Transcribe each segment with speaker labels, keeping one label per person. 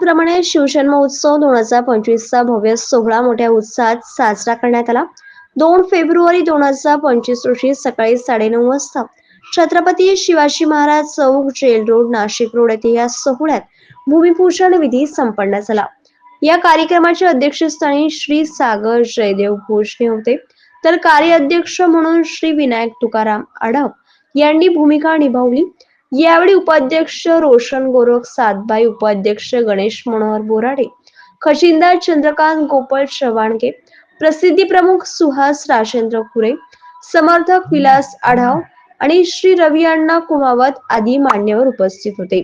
Speaker 1: प्रमाणे शिवजन्म उत्सव दोन हजार पंचवीसचा भव्य सोहळा मोठ्या उत्साहात साजरा करण्यात आला दोन फेब्रुवारी दोन हजार पंचवीस रोजी सकाळी साडेनऊ वाजता छत्रपती शिवाजी महाराज चौक जेल रोड नाशिक रोड येथे या सोहळ्यात भूमिपूजन विधी संपन्न झाला या कार्यक्रमाच्या अध्यक्षस्थानी श्री सागर जयदेव घोष होते तर अध्यक्ष म्हणून श्री विनायक तुकाराम आढाव यांनी भूमिका निभावली यावेळी उपाध्यक्ष रोशन गोरख सातबाई उपाध्यक्ष गणेश मनोहर बोराडे खजिनदार चंद्रकांत गोपाळ श्रवणगे प्रसिद्धी प्रमुख सुहास राजेंद्र कुरे समर्थक विलास आढाव आणि श्री रवी अण्णा कुमावत आदी मान्यवर उपस्थित होते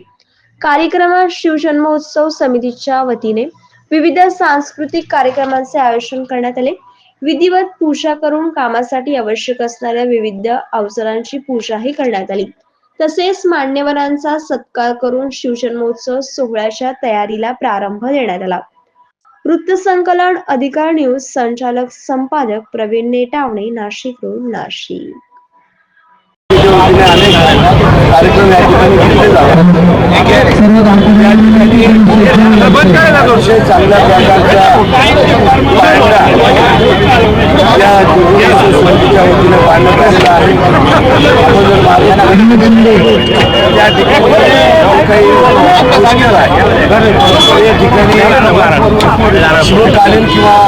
Speaker 1: कार्यक्रमात शिवजन्मोत्सव समितीच्या वतीने विविध सांस्कृतिक कार्यक्रमांचे आयोजन करण्यात आले विधिवत पूजा करून कामासाठी आवश्यक असणाऱ्या विविध अवसरांची पूजाही करण्यात आली तसेच मान्यवरांचा सत्कार करून शिवजन्मोत्सव सोहळ्याच्या तयारीला प्रारंभ देण्यात आला वृत्तसंकलन अधिकार न्यूज संचालक संपादक प्रवीण नेटावणे नाशिक रोड नाशिक त्या ठिकाणी या ठिकाणी शिवकालीन किंवा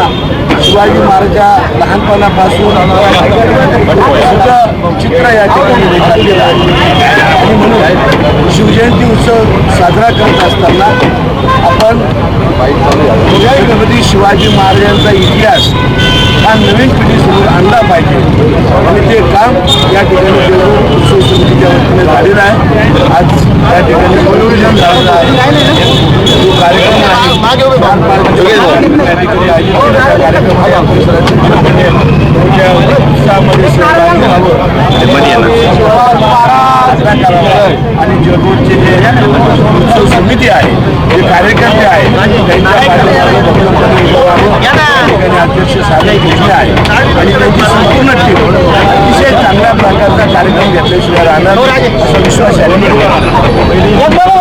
Speaker 1: शिवाजी महाराजा लहानपणापासून चित्र या ठिकाणी रेखाटलेलं आहे आणि म्हणून शिवजयंती उत्सव साजरा करत असताना आपण शिवाजी महाराजांचा इतिहास हा नवीन पिढी पिढीसमोर आणला पाहिजे आणि ते काम या ठिकाणी आहे आज त्या ठिकाणी कार्यक्रम आहे हो, हो. म्हणजे आणि जरूरचे जे उत्सव समिती आहे जे कार्यकर्ते आहेत राहणार असा विश्वास आहे